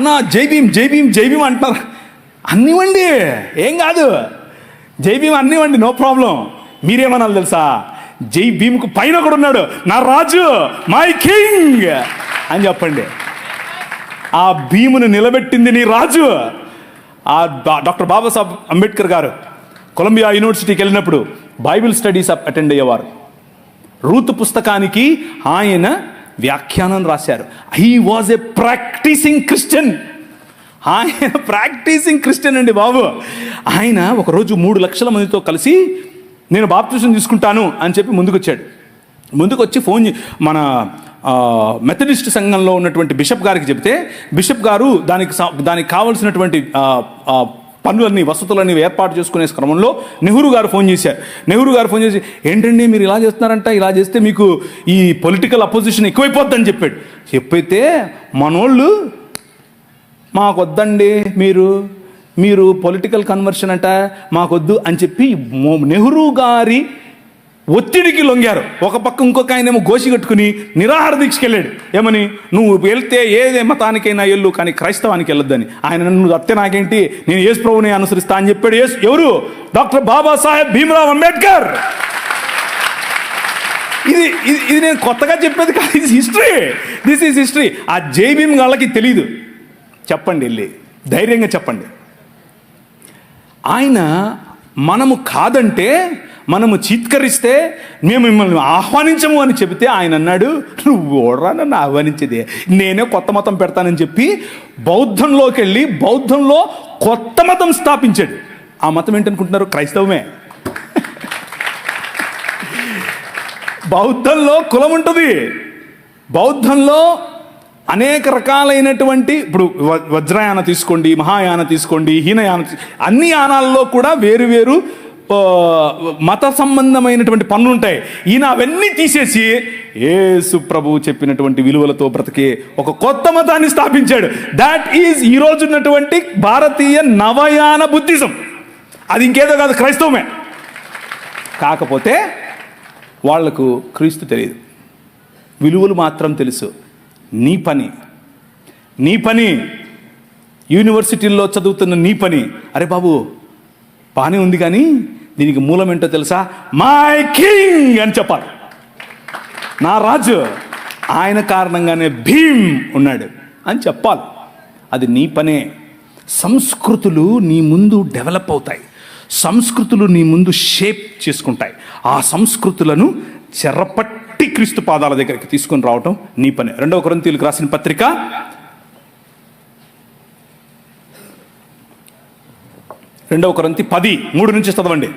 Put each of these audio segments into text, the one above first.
అన్న జై భీమ్ జై భీమ్ జై భీమ్ అంటున్నారు. అన్నివ్వండి ఏం కాదు. జై భీమ్ అన్నివ్వండి నో ప్రాబ్లం. మీరేమనాలి తెలుసా? జై భీమ్కు పైన కూడా ఉన్నాడు. నా రాజు మై కింగ్ అని చెప్పండి. ఆ భీమును నిలబెట్టింది నీ రాజు. ఆ డాక్టర్ బాబాసాహెబ్ అంబేద్కర్ గారు కొలంబియా యూనివర్సిటీకి వెళ్ళినప్పుడు బైబిల్ స్టడీస్ అటెండ్ అయ్యేవారు. రూతు పుస్తకానికి ఆయన వ్యాఖ్యానం రాశారు. He was a practising Christian ఆయన ప్రాక్టీసింగ్ క్రిస్టియన్ అండి బాబు. ఆయన ఒకరోజు మూడు లక్షల మందితో కలిసి నేను బాప్తిజం తీసుకుంటాను అని చెప్పి ముందుకొచ్చాడు. ముందుకొచ్చి ఫోన్ మన మెథడిస్ట్ సంఘంలో ఉన్నటువంటి బిషప్ గారికి చెప్తే బిషప్ గారు దానికి దానికి కావలసినటువంటి పనులన్నీ వసతులన్నీ ఏర్పాటు చేసుకునే క్రమంలో నెహ్రూ గారు ఫోన్ చేశారు. నెహ్రూ గారు ఫోన్ చేసి ఏంటండి మీరు ఇలా చేస్తున్నారంట? ఇలా చేస్తే మీకు ఈ పొలిటికల్ అపోజిషన్ ఎక్కువైపోద్దని చెప్పాడు. చెప్పైతే మనోళ్ళు మాకొద్దండి మీరు మీరు పొలిటికల్ కన్వర్షన్ అంట మాకొద్దు అని చెప్పి నెహ్రూ గారి ఒత్తిడికి లొంగారు. ఒక పక్క ఇంకొక ఆయన ఏమో గోసి కట్టుకుని నిరాహార దీక్షకి వెళ్ళాడు ఏమని? నువ్వు వెళ్తే ఏదే మతానికైనా వెళ్ళు కానీ క్రైస్తవానికి వెళ్ళొద్దని. ఆయన నన్ను అత్తే నాకేంటి? నేను యేసు ప్రభుని అనుసరిస్తా అని చెప్పాడు యేసు. ఎవరు? డాక్టర్ బాబాసాహెబ్ భీమరావ్ అంబేద్కర్. ఇది ఇది ఇది నేను కొత్తగా చెప్పేది కాదు. ఇది హిస్టరీ దిస్ ఈజ్ హిస్టరీ ఆ జై భీమ్ వాళ్ళకి తెలియదు చెప్పండి వెళ్ళి. ధైర్యంగా చెప్పండి. ఆయన మనము కాదంటే మనము చీత్కరిస్తే మేము మిమ్మల్ని ఆహ్వానించము అని చెబితే ఆయన అన్నాడు నువ్వు ఓడరా నన్ను ఆహ్వానించేది. నేనే కొత్త మతం పెడతానని చెప్పి బౌద్ధంలోకి వెళ్ళి బౌద్ధంలో కొత్త మతం స్థాపించాడు. ఆ మతం ఏంటనుకుంటున్నారు? క్రైస్తవమే. బౌద్ధంలో కులం ఉంటుంది. బౌద్ధంలో అనేక రకాలైనటువంటి ఇప్పుడు వజ్రయాన తీసుకోండి మహాయాన తీసుకోండి హీనయాన అన్ని యానాల్లో కూడా వేరు వేరు మత సంబంధమైనటువంటి పనులు ఉంటాయి ఈయన అవన్నీ తీసేసి ఏసు ప్రభు చెప్పినటువంటి విలువలతో బ్రతికే ఒక కొత్త మతాన్ని స్థాపించాడు. దాట్ ఈజ్ ఈరోజు ఉన్నటువంటి భారతీయ నవయాన బుద్ధిజం. అది ఇంకేదో కాదు క్రైస్తవమే. కాకపోతే వాళ్ళకు క్రీస్తు తెలియదు. విలువలు మాత్రం తెలుసు. నీ పని. నీ పని. యూనివర్సిటీల్లో చదువుతున్న నీ పని. అరే బాబు బాగానే ఉంది కానీ దీనికి మూలం ఏంటో తెలుసా? మై కింగ్ అని చెప్పాలి. నా రాజు ఆయన కారణంగానే భీమ్ ఉన్నాడు అని చెప్పాలి. అది నీ పనే. సంస్కృతులు నీ ముందు డెవలప్ అవుతాయి. సంస్కృతులు నీ ముందు షేప్ చేసుకుంటాయి. ఆ సంస్కృతులను చెరపట్టి క్రీస్తు పాదాల దగ్గరికి తీసుకొని రావటం నీ పని. రెండవ కొరింతీయులకు రాసిన పత్రిక రెండవ కొరంతి పది మూడు నుంచి చదవండి.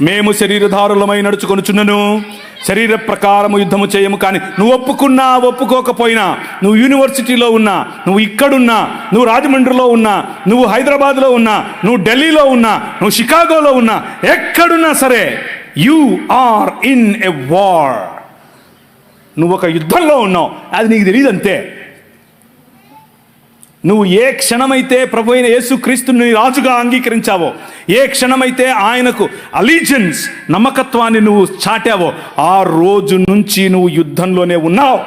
మేము శరీరధారులమై నడుచుకొనుచున్నను. శరీర ప్రకారము యుద్ధము చేయము కానీ నువ్వు ఒప్పుకున్నా ఒప్పుకోకపోయినా నువ్వు యూనివర్సిటీలో ఉన్నా నువ్వు ఇక్కడున్నా నువ్వు రాజమండ్రిలో ఉన్నా నువ్వు హైదరాబాద్లో ఉన్నా నువ్వు ఢిల్లీలో ఉన్నా నువ్వు షికాగోలో ఉన్నా ఎక్కడున్నా సరే you are in a war నువ్వు ఒక యుద్ధంలో ఉన్నావు. అది నీకు తెలియదు అంతే నువ్వు ఏ క్షణమైతే ప్రభు అయిన యేసుక్రీస్తుని రాజుగా అంగీకరించావో ఏ క్షణమైతే ఆయనకు అలీజెన్స్ నమ్మకత్వాన్ని నువ్వు చాటావో ఆ రోజు నుంచి నువ్వు యుద్ధంలోనే ఉన్నావు.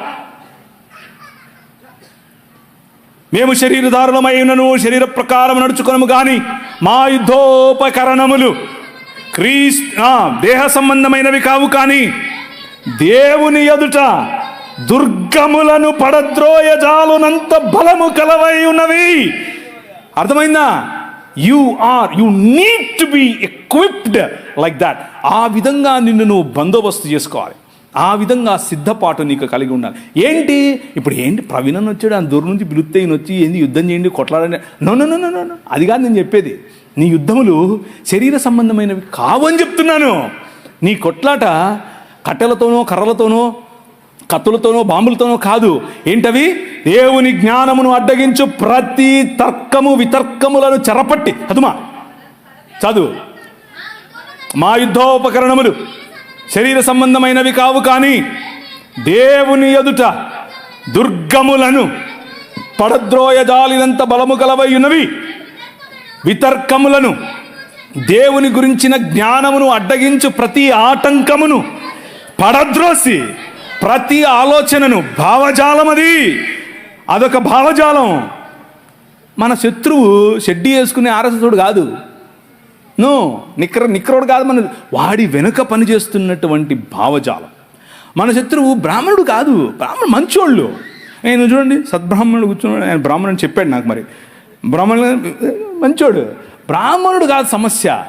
మేము శరీరదారులమైనను శరీర ప్రకారం నడుచుకునము కానీ మా యుద్ధోపకరణములు క్రీస్ దేహ సంబంధమైనవి కావు కానీ దేవుని ఎదుట దుర్గములను పడద్రోయజాలునంత బలము కలవై ఉన్నవి. అర్థమైందా? You are you need to be equipped like that ఆ విధంగా నిన్ను నువ్వు బందోబస్తు చేసుకోవాలి. ఆ విధంగా సిద్ధపాటు నీకు కలిగి ఉండాలి. ఏంటి? ఇప్పుడు ఏంటి? ప్రవీణన్ వచ్చాడు ఆ దూరం నుంచి పిలుస్తే ఈయన వచ్చి ఏంది యుద్ధం చేయండి కొట్లాడండి. నో నో నో నో అది కాదు నేను చెప్పేది. నీ యుద్ధములు శరీర సంబంధమైనవి కావని చెప్తున్నాను. నీ కొట్లాట కట్టెలతోనో కర్రలతోనో కత్తులతోనో బాంబులతోనో కాదు. ఏంటవి? దేవుని జ్ఞానమును అడ్డగించు ప్రతి తర్కము వితర్కములను చెరపట్టి. అదుమా చదువు. మా యుద్ధోపకరణములు శరీర సంబంధమైనవి కావు కానీ దేవుని ఎదుట దుర్గములను పడద్రోయజాలినంత బలము కలవై ఉన్నవి. వితర్కములను దేవుని గురించిన జ్ఞానమును అడ్డగించు ప్రతి ఆటంకమును పడద్రోసి ప్రతి ఆలోచనను భావజాలం అది. అదొక భావజాలం. మన శత్రువు షెడ్డి వేసుకునే ఆరసతుడు కాదు. నో నిక్ర నిక్రోడు కాదు మన వాడి వెనుక పనిచేస్తున్నటువంటి భావజాలం. మన శత్రువు బ్రాహ్మణుడు కాదు. బ్రాహ్మణుడు మంచోళ్ళు. నేను చూడండి సద్బ్రాహ్మణుడు కూర్చున్నాడు. ఆయన బ్రాహ్మణుడు చెప్పాడు నాకు మరి. బ్రాహ్మణుడు మంచోడు. బ్రాహ్మణుడు కాదు సమస్య.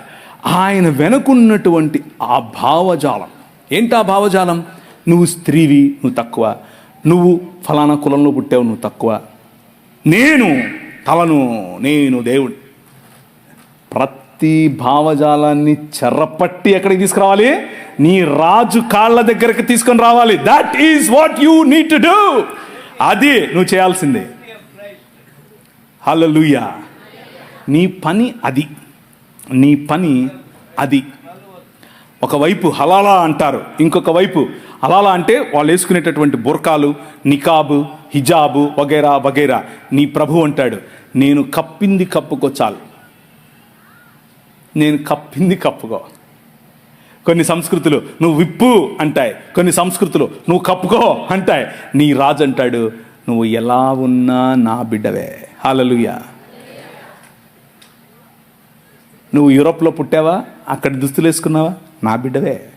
ఆయన వెనుకున్నటువంటి ఆ భావజాలం. ఏంటి ఆ భావజాలం? నువ్వు స్త్రీవి నువ్వు తక్కువ. నువ్వు ఫలానా కులంలో పుట్టావు నువ్వు తక్కువ. నేను తలను నేను దేవుడు ప్రతి భావజాలాన్ని చెర్రపట్టి ఎక్కడికి తీసుకురావాలి? నీ రాజు కాళ్ళ దగ్గరకి తీసుకొని రావాలి. That is what you need to do అది నువ్వు చేయాల్సిందే. హల్లెలూయా నీ పని అది. నీ పని అది. ఒకవైపు హలాలా అంటారు ఇంకొక వైపు హలాలా అంటే వాళ్ళు వేసుకునేటటువంటి బుర్కాలు నికాబు హిజాబు వగైరా వగైరా. నీ ప్రభు అంటాడు నేను కప్పింది కప్పుకో చాలు. నేను కప్పింది కప్పుకో. కొన్ని సంస్కృతులు నువ్వు విప్పు అంటాయి కొన్ని సంస్కృతులు నువ్వు కప్పుకో అంటాయి. నీ రాజు అంటాడు నువ్వు ఎలా ఉన్నా నా బిడ్డవే. హాలలుయా నువ్వు యూరోప్లో పుట్టావా? అక్కడ దుస్తులు వేసుకున్నావా నా బిడ్డవే.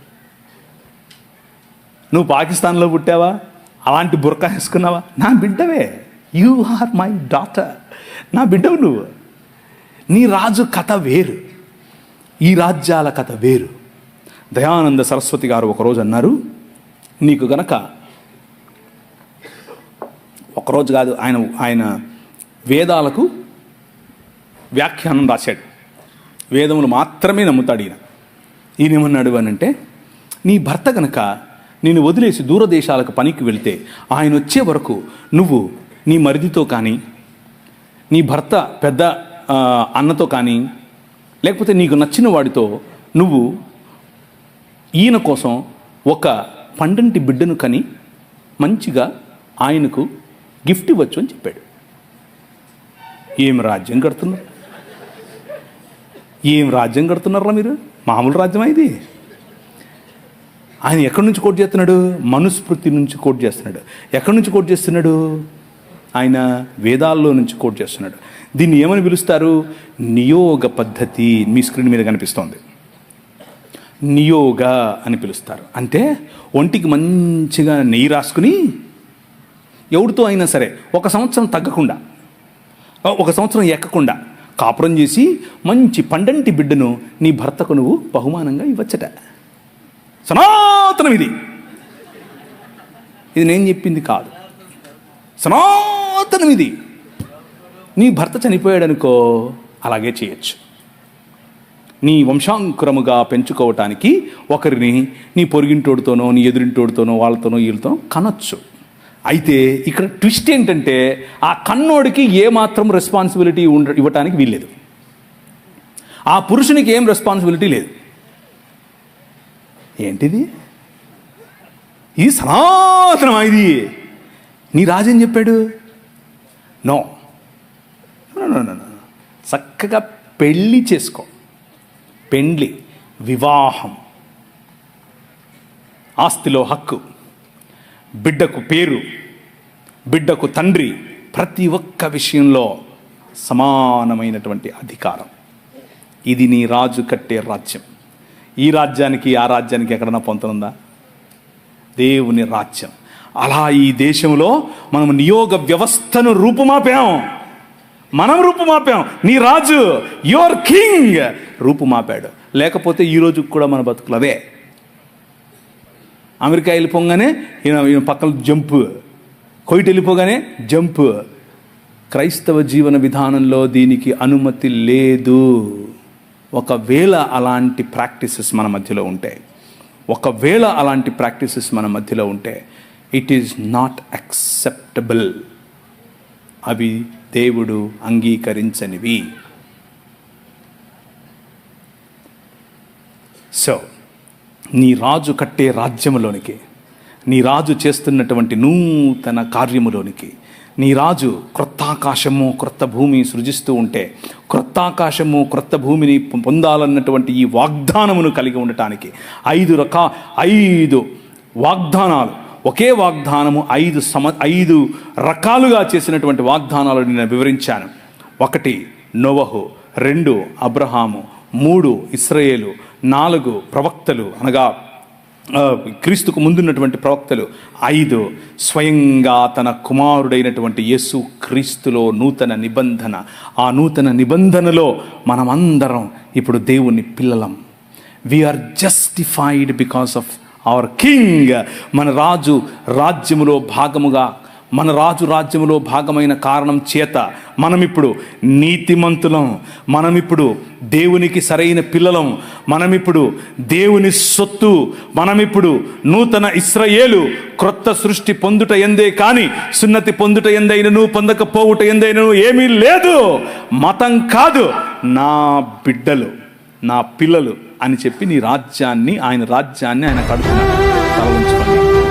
నువ్వు పాకిస్తాన్లో పుట్టావా? అలాంటి బుర్కా వేసుకున్నావా? నా బిడ్డవే. యు ఆర్ మై డాటర్ నా బిడ్డవు నువ్వు. నీ రాజు కథ వేరు. ఈ రాజ్యాల కథ వేరు. దయానంద సరస్వతి గారు ఒకరోజు అన్నారు నీకు గనక ఒకరోజు కాదు ఆయన ఆయన వేదాలకు వ్యాఖ్యానం రాశాడు. వేదములు మాత్రమే నమ్ముతాడు ఈయన. ఈయనేమన్నాడు అని అంటే నీ భర్త గనక నేను వదిలేసి దూరదేశాలకు పనికి వెళితే ఆయన వచ్చే వరకు నువ్వు నీ మరిదితో కానీ నీ భర్త పెద్ద అన్నతో కానీ లేకపోతే నీకు నచ్చిన వాడితో నువ్వు ఈయన కోసం ఒక పండంటి బిడ్డను కని మంచిగా ఆయనకు గిఫ్ట్ ఇవ్వచ్చు అని చెప్పాడు. ఏం రాజ్యం కడుతున్నారు? ఏం రాజ్యం కడుతున్నారా మీరు? మామూలు రాజ్యమా ఇది? ఆయన ఎక్కడి నుంచి కోట్ చేస్తున్నాడు? మనుస్మృతి నుంచి కోట్ చేస్తున్నాడు. ఎక్కడి నుంచి కోట్ చేస్తున్నాడు? ఆయన వేదాల్లో నుంచి కోట్ చేస్తున్నాడు. దీన్ని ఏమని పిలుస్తారు? నియోగ పద్ధతి మీ స్క్రీన్ మీద కనిపిస్తోంది. నియోగ అని పిలుస్తారు. అంటే ఒంటికి మంచిగా నెయ్యి రాసుకుని ఎవరితో అయినా సరే ఒక సంవత్సరం తగ్గకుండా ఒక సంవత్సరం ఎక్కకుండా కాపురం చేసి మంచి పండంటి బిడ్డను నీ భర్తకు నువ్వు బహుమానంగా ఇవ్వచ్చట. సనాతనం ఇది ఇది నేను చెప్పింది కాదు. సనాతనం ఇది నీ భర్త చనిపోయాడనుకో అలాగే చేయొచ్చు. నీ వంశాంకురముగా పెంచుకోవటానికి ఒకరిని నీ పొరుగింటోడితోనో నీ ఎదురింటోడితోనో వాళ్ళతోనో వీళ్ళతో కనొచ్చు. అయితే ఇక్కడ ట్విస్ట్ ఏంటంటే ఆ కన్నోడికి ఏ మాత్రం రెస్పాన్సిబిలిటీ ఉండ ఇవ్వటానికి వీల్లేదు. ఆ పురుషునికి ఏం రెస్పాన్సిబిలిటీ లేదు. ఏంటిది? ఇది సనాతనం ఇది. నీ రాజేం చెప్పాడు? నో. నో. చక్కగా పెళ్ళి చేసుకో. పెండ్లి వివాహం. ఆస్తిలో హక్కు. బిడ్డకు పేరు బిడ్డకు తండ్రి ప్రతి ఒక్క విషయంలో సమానమైనటువంటి అధికారం. ఇది నీ రాజు కట్టే రాజ్యం. ఈ రాజ్యానికి ఆ రాజ్యానికి ఎక్కడన్నా పొంతనుందా దేవుని రాజ్యం. అలా ఈ దేశంలో మనం నియోగ వ్యవస్థను రూపుమాపాం. మనం రూపుమాపాం. నీ రాజు యువర్ కింగ్ రూపుమాపాడు. లేకపోతే ఈ రోజు కూడా మన బతుకులు అదే అమెరికా వెళ్ళిపోగానే ఈయన ఈయన పక్కన జంప్. కొయిట్ వెళ్ళిపోగానే జంప్. క్రైస్తవ జీవన విధానంలో దీనికి అనుమతి లేదు. ఒకవేళ అలాంటి ప్రాక్టీసెస్ మన మధ్యలో ఉంటే ఒకవేళ అలాంటి ప్రాక్టీసెస్ మన మధ్యలో ఉంటే ఇట్ ఈజ్ నాట్ అక్సెప్టబుల్ అవి దేవుడు అంగీకరించనివి. సో నీ రాజు కట్టే రాజ్యములోనికి నీ రాజు చేస్తున్నటువంటి నూతన కార్యములోనికి నీ రాజు క్రొత్త ఆకాశము క్రొత్త భూమి సృజిస్తూ ఉంటే క్రొత్త ఆకాశము క్రొత్త భూమిని పొందాలన్నటువంటి ఈ వాగ్దానమును కలిగి ఉండటానికి ఐదు రకా ఐదు వాగ్దానాలు. ఒకే వాగ్దానము ఐదు సమ ఐదు రకాలుగా చేసినటువంటి వాగ్దానాలు నేను వివరించాను. ఒకటి నోవహు. రెండు అబ్రహాము. మూడు ఇస్రయేలు. నాలుగు ప్రవక్తలు అనగా క్రీస్తుకు ముందున్నటువంటి ప్రవక్తలు. ఐదు స్వయంగా తన కుమారుడైనటువంటి యేసు క్రీస్తులో నూతన నిబంధన. ఆ నూతన నిబంధనలో మనమందరం ఇప్పుడు దేవుని పిల్లలం. We are justified because of our king మన రాజు రాజ్యములో భాగముగా మన రాజు రాజ్యములో భాగమైన కారణం చేత మనమిప్పుడు నీతిమంతులం మనమిప్పుడు దేవునికి సరైన పిల్లలం మనమిప్పుడు దేవుని సొత్తు మనమిప్పుడు నూతన ఇస్రయేలు క్రొత్త సృష్టి పొందుట ఎందే కానీ సున్నతి పొందుట ఎందైనను పొందకపోవుట ఎందైనను ఏమీ లేదు. మతం కాదు. నా బిడ్డలు నా పిల్లలు అని చెప్పి నీ రాజ్యాన్ని ఆయన రాజ్యాన్ని ఆయన కడుతున్నాడు